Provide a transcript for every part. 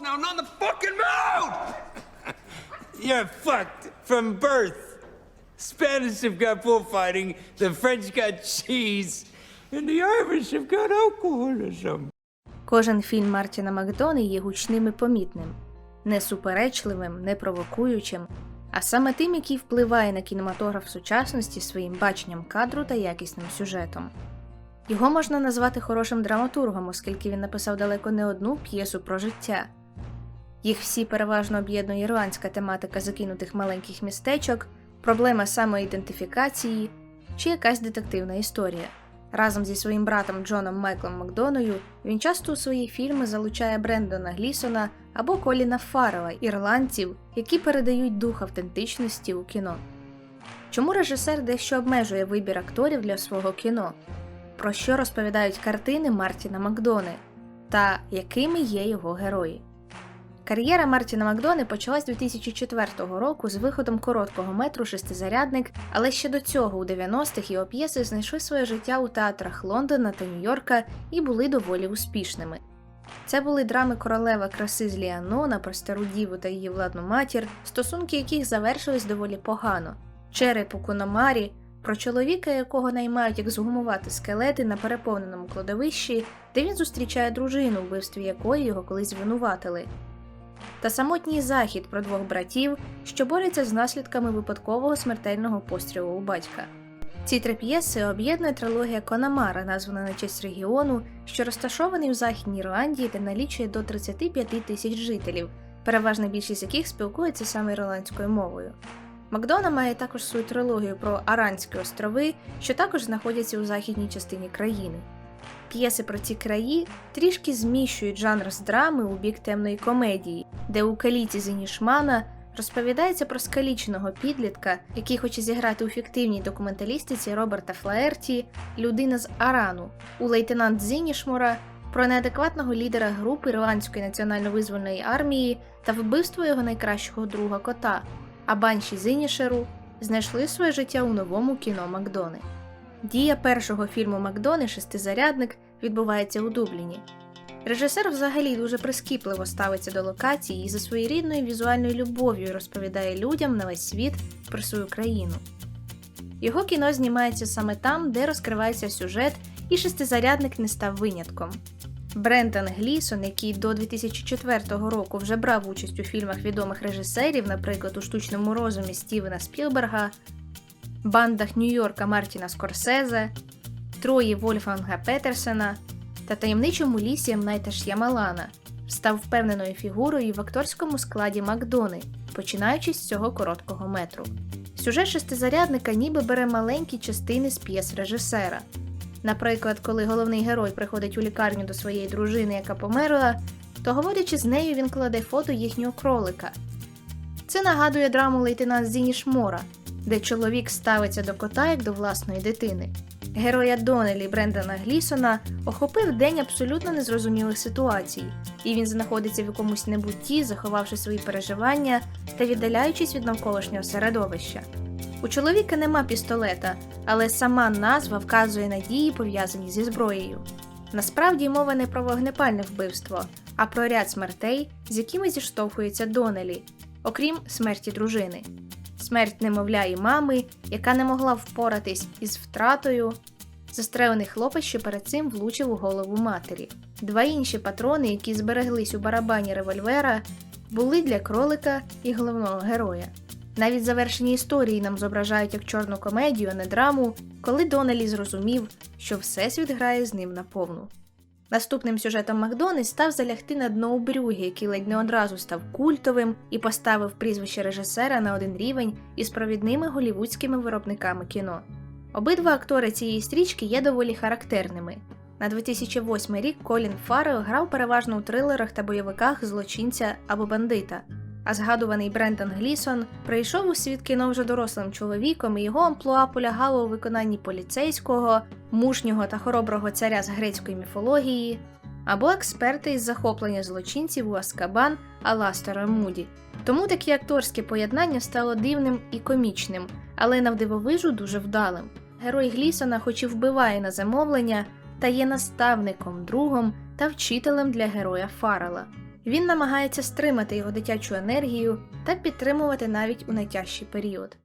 now, not in the fucking mood! You're fucked from birth. Spanish have got bullfighting, the French got cheese, and the Irish have got alcoholism. Кожен фільм Мартіна Макдони є гучним і помітним, не суперечливим, не провокуючим, а саме тим, який впливає на кінематограф сучасності своїм баченням кадру та якісним сюжетом. Його можна назвати хорошим драматургом, оскільки він написав далеко не одну п'єсу про життя. Їх всі переважно об'єднує ірландська тематика закинутих маленьких містечок, проблема самоідентифікації чи якась детективна історія. Разом зі своїм братом Джоном Майклом Макдоною він часто у свої фільми залучає Брендона Глісона або Коліна Фаррела, ірландців, які передають дух автентичності у кіно. Чому режисер дещо обмежує вибір акторів для свого кіно? Про що розповідають картини Мартіна Макдони? Та якими є його герої? Кар'єра Мартіна Макдони почалась 2004 року з виходом короткого метру Шестизарядник, але ще до цього у 90-х його п'єси знайшли своє життя у театрах Лондона та Нью-Йорка і були доволі успішними. Це були драми королева краси з Ліанона про стару діву та її владну матір, стосунки яких завершились доволі погано. Череп у Куномарі про чоловіка, якого наймають як згумувати скелети на переповненому кладовищі, де він зустрічає дружину, вбивстві якої його колись звинуватили та самотній захід про двох братів, що борються з наслідками випадкового смертельного пострілу у батька. Ці три п'єси об'єднує трилогія Конамара, названа на честь регіону, що розташований у Західній Ірландії та налічує до 35 тисяч жителів, переважна більшість яких спілкується саме ірландською мовою. Макдона має також свою трилогію про Аранські острови, що також знаходяться у західній частині країни. П'єси про ці краї трішки зміщують жанр з драми у бік темної комедії, де у каліті Зенішмана розповідається про скаліченого підлітка, який хоче зіграти у фіктивній документалістиці Роберта Флаерті, людина з Арану, у лейтенант Зінішмура про неадекватного лідера групи Ірландської національно-визвольної армії та вбивство його найкращого друга кота, а банші Зінішеру знайшли своє життя у новому кіно Макдони. Дія першого фільму Макдони Шестизарядник відбувається у Дубліні. Режисер взагалі дуже прискіпливо ставиться до локації і за своєрідною візуальною любов'ю розповідає людям на весь світ про свою країну. Його кіно знімається саме там, де розкривається сюжет, і шестизарядник не став винятком. Брентон Глісон, який до 2004 року вже брав участь у фільмах відомих режисерів, наприклад, у штучному розумі Стівена Спілберга, бандах Нью-Йорка Мартіна Скорсезе, Трої Вольфганга Петерсена та таємничому лісі Найта Ш'ямалана, став впевненою фігурою в акторському складі Макдони, починаючи з цього короткого метру. Сюжет шестизарядника ніби бере маленькі частини з п'єс режисера. Наприклад, коли головний герой приходить у лікарню до своєї дружини, яка померла, то говорячи з нею, він кладе фото їхнього кролика. Це нагадує драму лейтенант Зінішмора, де чоловік ставиться до кота як до власної дитини. Героя Донелі Брендана Глісона охопив день абсолютно незрозумілих ситуацій, і він знаходиться в якомусь небутті, заховавши свої переживання та віддаляючись від навколишнього середовища. У чоловіка нема пістолета, але сама назва вказує на дії, пов'язані зі зброєю. Насправді мова не про вогнепальне вбивство, а про ряд смертей, з якими зіштовхується Донелі, окрім смерті дружини. Смерть немовля і мами, яка не могла впоратись із втратою. Застрелений хлопець, що перед цим влучив у голову матері. Два інші патрони, які збереглись у барабані револьвера, були для кролика і головного героя. Навіть завершені історії нам зображають як чорну комедію, а не драму, коли Донелі зрозумів, що всесвіт грає з ним наповну. Наступним сюжетом Макдони став залягти на дно у брюгі, який ледь не одразу став культовим і поставив прізвище режисера на один рівень із провідними голівудськими виробниками кіно. Обидва актори цієї стрічки є доволі характерними. На 2008 рік Колін Фаррел грав переважно у трилерах та бойовиках злочинця або бандита. А згадуваний Брендон Глісон прийшов у світ кіно вже дорослим чоловіком, і його амплуа полягало у виконанні поліцейського, мужнього та хороброго царя з грецької міфології, або експерта із захоплення злочинців у Аскабан Аластера Муді. Тому таке акторське поєднання стало дивним і комічним, але навдивовижу дуже вдалим. Герой Глісона, хоч і вбиває на замовлення, та є наставником, другом та вчителем для героя Фаррела. Він намагається стримати його дитячу енергію та підтримувати навіть у найтяжчий період.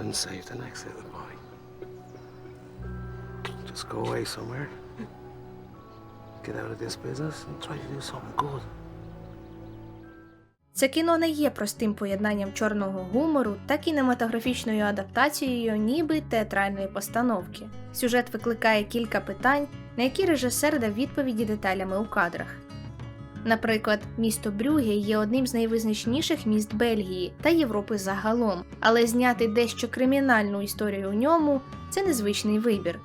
And save the next little boy. Just go away somewhere. Get out of this business and try to do something good. Це кіно не є простим поєднанням чорного гумору та кінематографічною адаптацією ніби театральної постановки. Сюжет викликає кілька питань, на які режисер дав відповіді деталями у кадрах. Наприклад, місто Брюге є одним з найвизначніших міст Бельгії та Європи загалом, але зняти дещо кримінальну історію у ньому це незвичний вибір.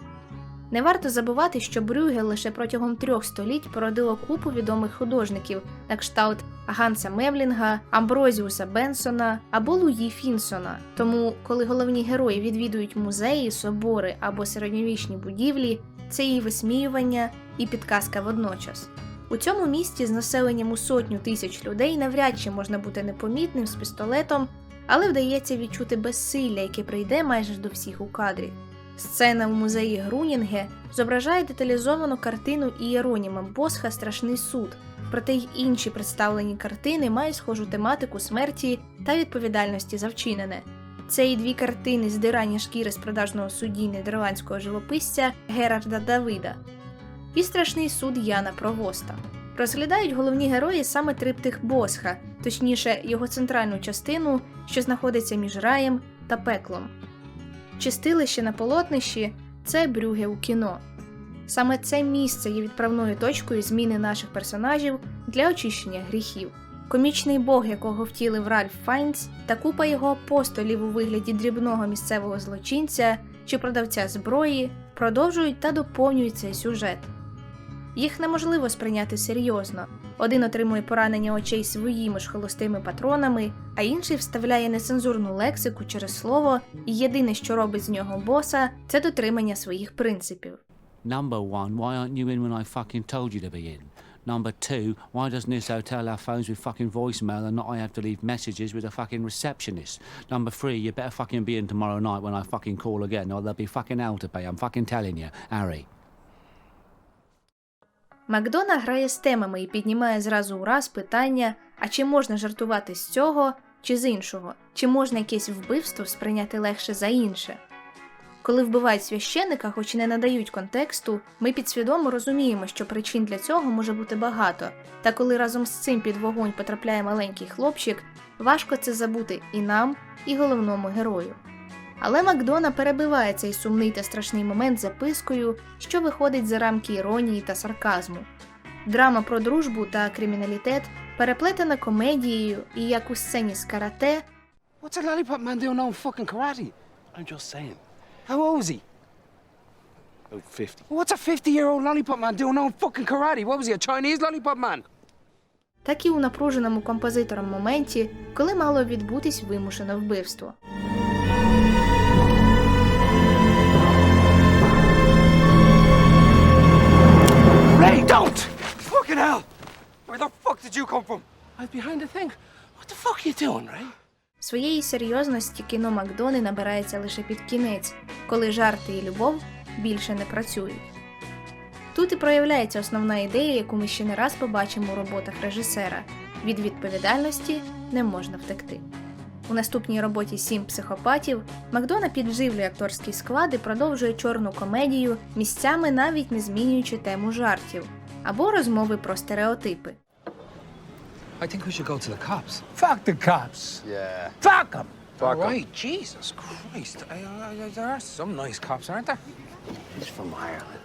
Не варто забувати, що Брюге лише протягом трьох століть породило купу відомих художників, на кшталт Ганса Мевлінга, Амброзіуса Бенсона або Луї Фінсона. Тому, коли головні герої відвідують музеї, собори або середньовічні будівлі, це і висміювання, і підказка водночас. У цьому місті з населенням у сотню тисяч людей навряд чи можна бути непомітним з пістолетом, але вдається відчути безсилля, яке прийде майже до всіх у кадрі. Сцена в музеї Грунінге зображає деталізовану картину Ієроніма Босха Страшний суд, проте й інші представлені картини мають схожу тематику смерті та відповідальності за вчинене. Це і дві картини здирання шкіри з продажного судді нідерландського живописця Герарда Давида і страшний суд Яна Провоста. Розглядають головні герої саме триптих Босха, точніше, його центральну частину, що знаходиться між раєм та пеклом. Чистилище на полотнищі це брюге у кіно. Саме це місце є відправною точкою зміни наших персонажів для очищення гріхів. Комічний бог, якого втілив Ральф Файнц, та купа його апостолів у вигляді дрібного місцевого злочинця чи продавця зброї продовжують та доповнюють цей сюжет. Їх неможливо сприйняти серйозно. Один отримує поранення очей своїми ж холостими патронами, а інший вставляє нецензурну лексику через слово, і єдине, що робить з нього боса, це дотримання своїх принципів. Number one, why aren't you in when I fucking told you to be in? Number two, why doesn't this hotel have phones with fucking voicemail and not I have to leave messages with a fucking receptionist? Number three, you better fucking be in tomorrow night when I fucking call again or there'll be fucking hell to pay. I'm fucking telling you, Harry. Макдона грає з темами і піднімає зразу у раз питання: а чи можна жартувати з цього чи з іншого? Чи можна якесь вбивство сприйняти легше за інше? Коли вбивають священика, хоч і не надають контексту, ми підсвідомо розуміємо, що причин для цього може бути багато. Та коли разом з цим під вогонь потрапляє маленький хлопчик, важко це забути і нам, і головному герою. Але Макдона перебиває цей сумний та страшний момент запискою, що виходить за рамки іронії та сарказму. Драма про дружбу та криміналітет переплетена комедією, і як у сцені з карате, What's a lollipop man doing on fucking karate? I'm just saying. How old is he? About 50. What's a 50 year old lollipop man doing on fucking karate? What was he, a Chinese lollipop man? так і у напруженому композитором моменті, коли мало відбутись вимушене вбивство. You come from? I was behind the thing. What the fuck are you doing, Ray? Своєї серйозності кіно Макдони набирається лише під кінець, коли жарти і любов більше не працюють. Тут і проявляється основна ідея, яку ми ще не раз побачимо у роботах режисера: від відповідальності не можна втекти. У наступній роботі Сім психопатів Макдона підживлює акторський склад і продовжує чорну комедію, місцями навіть не змінюючи тему жартів або розмови про стереотипи. I think we should go to the cops. Fuck the cops. Yeah. Fuck them. All right, Jesus Christ. I, I, I, there are some nice cops, aren't there? He's from Ireland.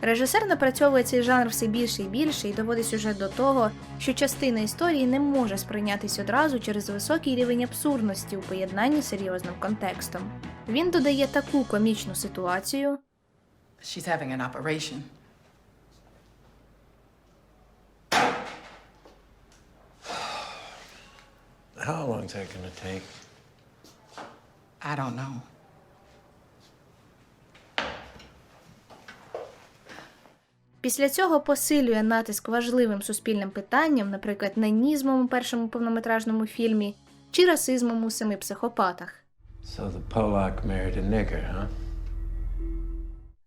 Режисер напрацьовує цей жанр все більше і більше і доводить сюжет до того, що частина історії не може сприйнятись одразу через високий рівень абсурдності у поєднанні з серйозним контекстом. Він додає таку комічну ситуацію, She's having an operation. How long is that gonna take? I don't know. після цього посилює натиск важливим суспільним питанням, наприклад, нанізмом у першому повнометражному фільмі чи расизмом у семи психопатах. So the Polak married a nigger, huh?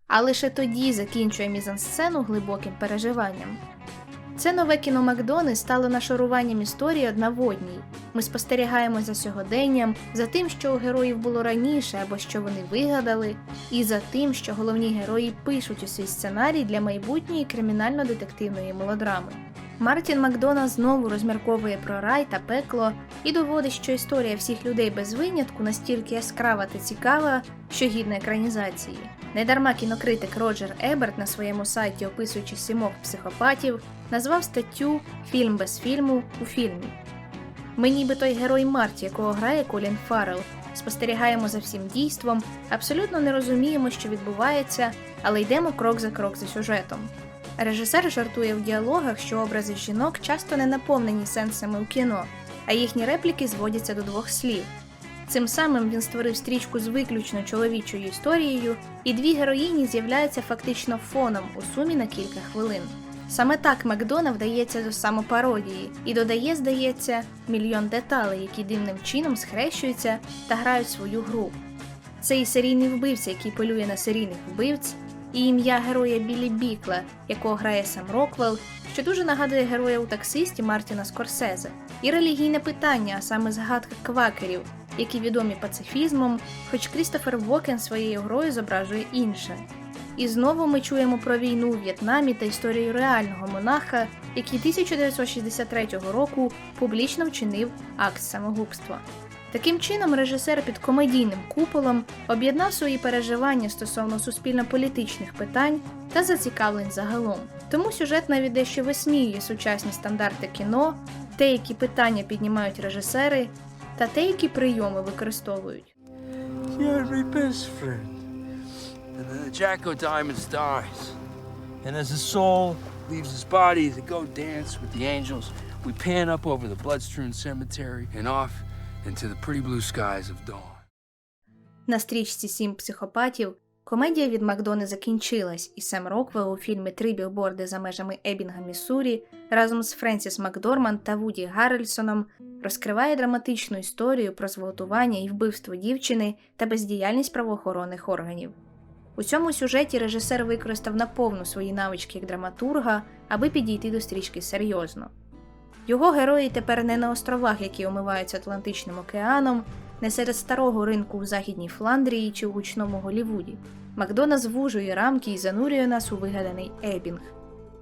а лише тоді закінчує мізансцену глибоким переживанням. Це нове кіно Макдони стало нашаруванням історії одна в. Ми спостерігаємо за сьогоденням, за тим, що у героїв було раніше або що вони вигадали, і за тим, що головні герої пишуть у свій сценарій для майбутньої кримінально-детективної мелодрами. Мартін Макдона знову розмірковує про рай та пекло і доводить, що історія всіх людей без винятку настільки яскрава та цікава, що гідна екранізації. Недарма кінокритик Роджер Еберт на своєму сайті, описуючи сімох психопатів, назвав статтю Фільм без фільму у фільмі. Ми ніби той герой Марті, якого грає Колін Фаррелл, спостерігаємо за всім дійством, абсолютно не розуміємо, що відбувається, але йдемо крок за крок за сюжетом. Режисер жартує в діалогах, що образи жінок часто не наповнені сенсами у кіно, а їхні репліки зводяться до двох слів. Цим самим він створив стрічку з виключно чоловічою історією, і дві героїні з'являються фактично фоном у сумі на кілька хвилин. Саме так Макдона вдається до самопародії і додає, здається, мільйон деталей, які дивним чином схрещуються та грають свою гру. Це і серійний вбивця, який полює на серійних вбивць, і ім'я героя Білі Бікла, якого грає сам Роквелл, що дуже нагадує героя у таксисті Мартіна Скорсезе, і релігійне питання, а саме згадка квакерів, які відомі пацифізмом, хоч Крістофер Вокен своєю грою зображує інше. І знову ми чуємо про війну у В'єтнамі та історію реального монаха, який 1963 року публічно вчинив акт самогубства. Таким чином, режисер під комедійним куполом об'єднав свої переживання стосовно суспільно-політичних питань та зацікавлень загалом. Тому сюжет навіть дещо висміює сучасні стандарти кіно, те, які питання піднімають режисери, та те, які прийоми використовують. You're my best friend. And then the Jack o' Diamond stars. And as the soul leaves his body to go dance with the angels, we pan up over the blood-strewn cemetery and off into the pretty blue skies of dawn. На стрічці Сім психопатів комедія від Макдони закінчилась, і Сем Роквелл у фільмі Три білборди за межами Ебінга, Міссурі разом з Френсіс Макдорманд та Вуді Гаррельсоном розкриває драматичну історію про зґвалтування і вбивство дівчини та бездіяльність правоохоронних органів. У цьому сюжеті режисер використав наповну свої навички як драматурга, аби підійти до стрічки серйозно. Його герої тепер не на островах, які омиваються Атлантичним океаном, не серед старого ринку у Західній Фландрії чи у гучному Голівуді. Макдона звужує рамки і занурює нас у вигаданий ебінг.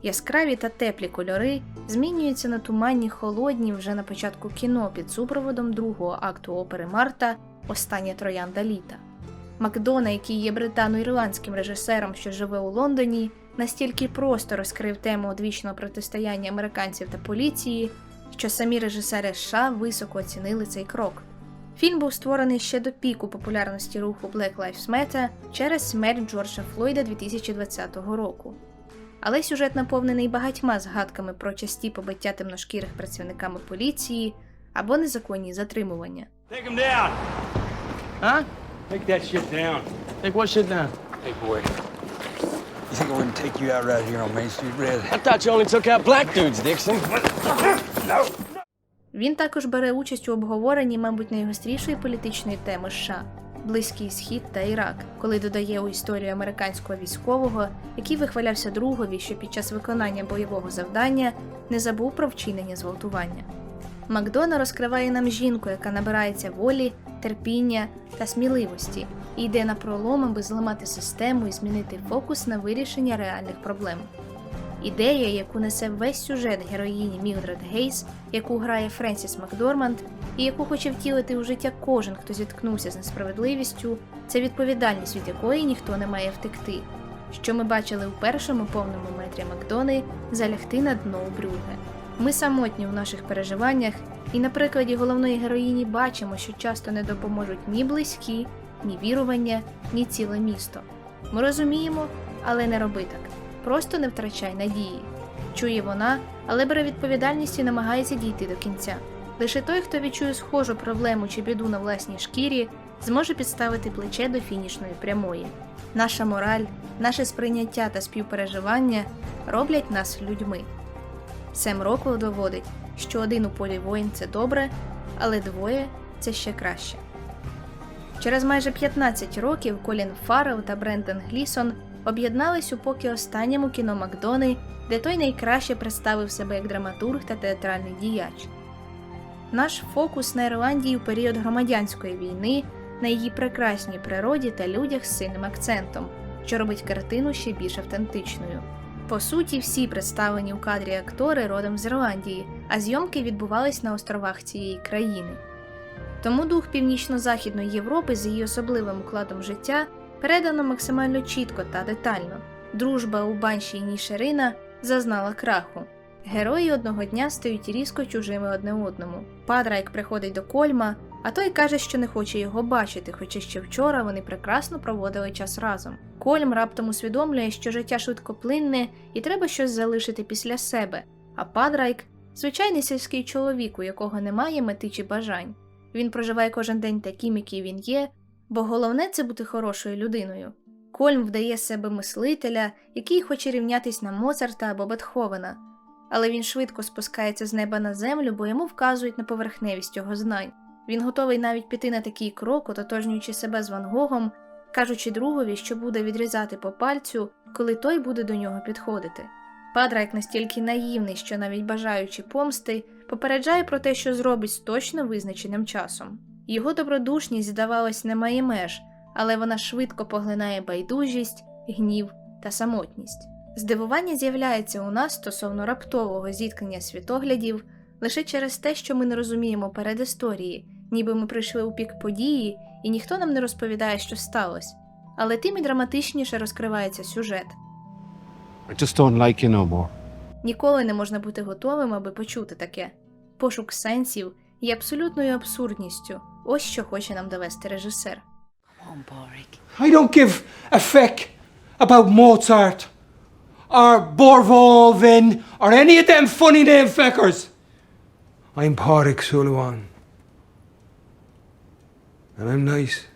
Яскраві та теплі кольори змінюються на туманні холодні вже на початку кіно під супроводом другого акту опери Марта Остання троянда літа. Макдона, який є британо-ірландським режисером, що живе у Лондоні, настільки просто розкрив тему одвічного протистояння американців та поліції, що самі режисери США високо оцінили цей крок. Фільм був створений ще до піку популярності руху Black Lives Matter через смерть Джорджа Флойда 2020 року. Але сюжет наповнений багатьма згадками про часті побиття темношкірих працівниками поліції або незаконні затримування. Take down! Huh? Take that shit down. Take what shit down? Hey, boy. You think I wouldn't take you out right here on Main Street Red? I thought you only took out black dudes, Dixon. Він також бере участь у обговоренні, мабуть, найгострішої політичної теми США Близький Схід та Ірак, коли додає у історію американського військового, який вихвалявся другові, що під час виконання бойового завдання не забув про вчинення зґвалтування. Макдона розкриває нам жінку, яка набирається волі, терпіння та сміливості, і йде на пролом, аби зламати систему і змінити фокус на вирішення реальних проблем. Ідея, яку несе весь сюжет героїні Мілдред Гейс, яку грає Френсіс Макдорманд, і яку хоче втілити у життя кожен, хто зіткнувся з несправедливістю, це відповідальність, від якої ніхто не має втекти. Що ми бачили у першому повному метрі Макдони залягти на дно у Брюге. Ми самотні у наших переживаннях, і на прикладі головної героїні бачимо, що часто не допоможуть ні близькі, ні вірування, ні ціле місто. Ми розуміємо, але не роби так. Просто не втрачай надії. Чує вона, але бере відповідальність і намагається дійти до кінця. Лише той, хто відчує схожу проблему чи біду на власній шкірі, зможе підставити плече до фінішної прямої. Наша мораль, наше сприйняття та співпереживання роблять нас людьми. Сем Роквелл доводить, що один у полі воїн це добре, але двоє це ще краще. Через майже 15 років Колін Фаррелл та Брендон Глісон об'єднались у поки останньому кіно Макдони, де той найкраще представив себе як драматург та театральний діяч. Наш фокус на Ірландії у період громадянської війни, на її прекрасній природі та людях з сильним акцентом, що робить картину ще більш автентичною. По суті, всі представлені у кадрі актори родом з Ірландії, а зйомки відбувались на островах цієї країни. Тому дух північно-західної Європи з її особливим укладом життя передано максимально чітко та детально. Дружба у банші і Нішерина зазнала краху. Герої одного дня стають різко чужими одне одному. Падрайк приходить до Кольма, а той каже, що не хоче його бачити, хоча ще вчора вони прекрасно проводили час разом. Кольм раптом усвідомлює, що життя швидкоплинне і треба щось залишити після себе. А Падрайк звичайний сільський чоловік, у якого немає мети чи бажань. Він проживає кожен день таким, який він є, бо головне це бути хорошою людиною. Кольм вдає себе мислителя, який хоче рівнятись на Моцарта або Бетховена, але він швидко спускається з неба на землю, бо йому вказують на поверхневість його знань. Він готовий навіть піти на такий крок, ототожнюючи себе з Ван Гогом, кажучи другові, що буде відрізати по пальцю, коли той буде до нього підходити. Падрайк настільки наївний, що навіть бажаючи помсти, попереджає про те, що зробить з точно визначеним часом. Його добродушність, здавалось, не має меж, але вона швидко поглинає байдужість, гнів та самотність. Здивування з'являється у нас стосовно раптового зіткнення світоглядів лише через те, що ми не розуміємо передісторії, ніби ми прийшли у пік події, і ніхто нам не розповідає, що сталося. Але тим і драматичніше розкривається сюжет. I just don't like you no more. Ніколи не можна бути готовим, аби почути таке. Пошук сенсів і абсолютною абсурдністю ось що хоче нам довести режисер. I don't give a feck about Mozart or Borvolvin or any of them funny name feckers. I'm Pádraig Sullivan. And I'm nice.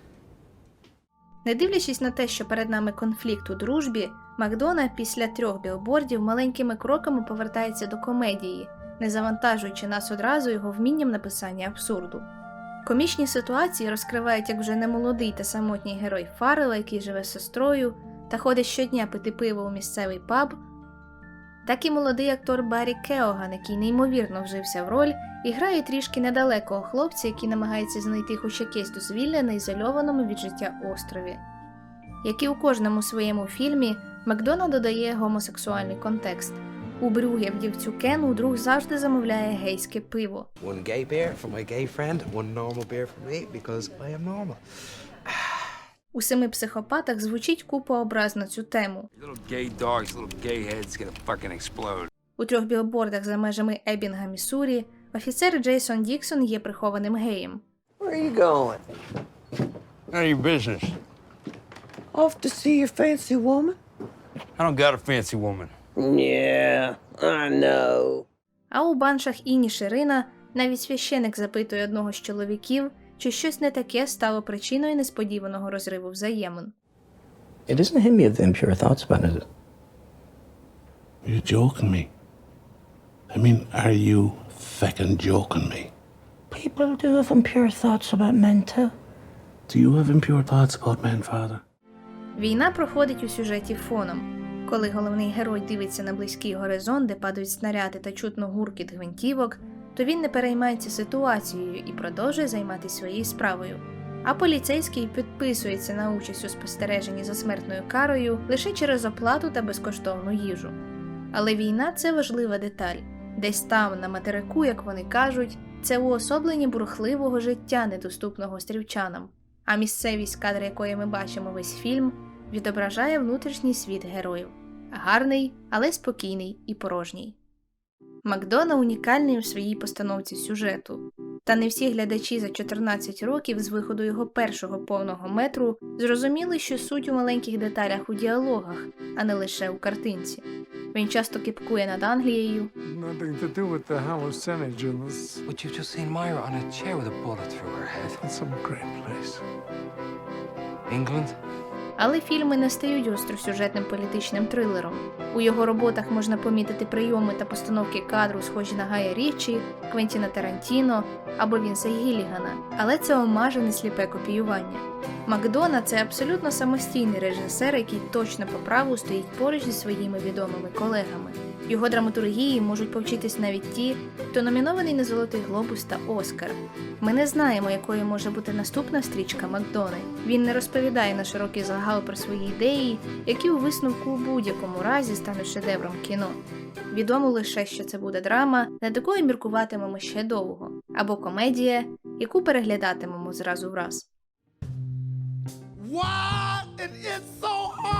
Не дивлячись на те, що перед нами конфлікт у дружбі, Макдона після трьох білбордів маленькими кроками повертається до комедії, не завантажуючи нас одразу його вмінням написання абсурду. Комічні ситуації розкривають як вже немолодий та самотній герой Фаррела, який живе з сестрою та ходить щодня пити пиво у місцевий паб, так і молодий актор Баррі Кеоган, який неймовірно вжився в роль і грає трішки недалекого хлопця, який намагається знайти хоч якесь дозвілля на ізольованому від життя острові. Як і у кожному своєму фільмі, Макдона додає гомосексуальний контекст. У Брюге вдівцю Кену друг завжди замовляє гейське пиво. One gay beer for my gay friend, one normal beer for me because I am normal. У семи психопатах звучить купа образ на цю тему. У трьох білбордах за межами Ебінга, Міссурі, офіцер Джейсон Діксон є прихованим геєм. Where are you going? None of your business. Off to see your fancy woman? I don't got a fancy woman. Yeah, I know. А у баншах Іні Ширина навіть священик запитує одного з чоловіків, чи щось не таке стало причиною несподіваного розриву взаємин. It isn't him you have the impure thoughts about, is it? Are you joking me? I mean, are you feckin' joking me? People do have impure thoughts about men too. Do you have impure thoughts about men, Father? Війна проходить у сюжеті фоном. Коли головний герой дивиться на близький горизонт, де падають снаряди та чутно гуркіт гвинтівок, то він не переймається ситуацією і продовжує займатися своєю справою. А поліцейський підписується на участь у спостереженні за смертною карою лише через оплату та безкоштовну їжу. Але війна це важлива деталь. Десь там, на материку, як вони кажуть, це уособлення бурхливого життя, недоступного стрівчанам. А місцевість, кадри якої ми бачимо весь фільм, відображає внутрішній світ героїв гарний, але спокійний і порожній. Макдона унікальний у своїй постановці сюжету, та не всі глядачі за 14 років з виходу його першого повного метру зрозуміли, що суть у маленьких деталях у діалогах, а не лише у картинці. Він часто кіпкує над Англією. England? Але фільми не стають остросюжетним політичним трилером. У його роботах можна помітити прийоми та постановки кадру, схожі на Гая Річі, Квентіна Тарантіно або Вінса Гіллігана, але це омаже сліпе копіювання. Макдона це абсолютно самостійний режисер, який точно по праву стоїть поруч зі своїми відомими колегами. Його драматургії можуть повчитись навіть ті, хто номінований на Золотий Глобус та Оскар. Ми не знаємо, якою може бути наступна стрічка Макдони. Він не розповідає на широкий загал про свої ідеї, які у висновку у будь-якому разі стануть шедевром кіно. Відомо лише, що це буде драма, над якою міркуватимемо ще довго, або комедія, яку переглядатимемо зразу в раз. Why? It is so hard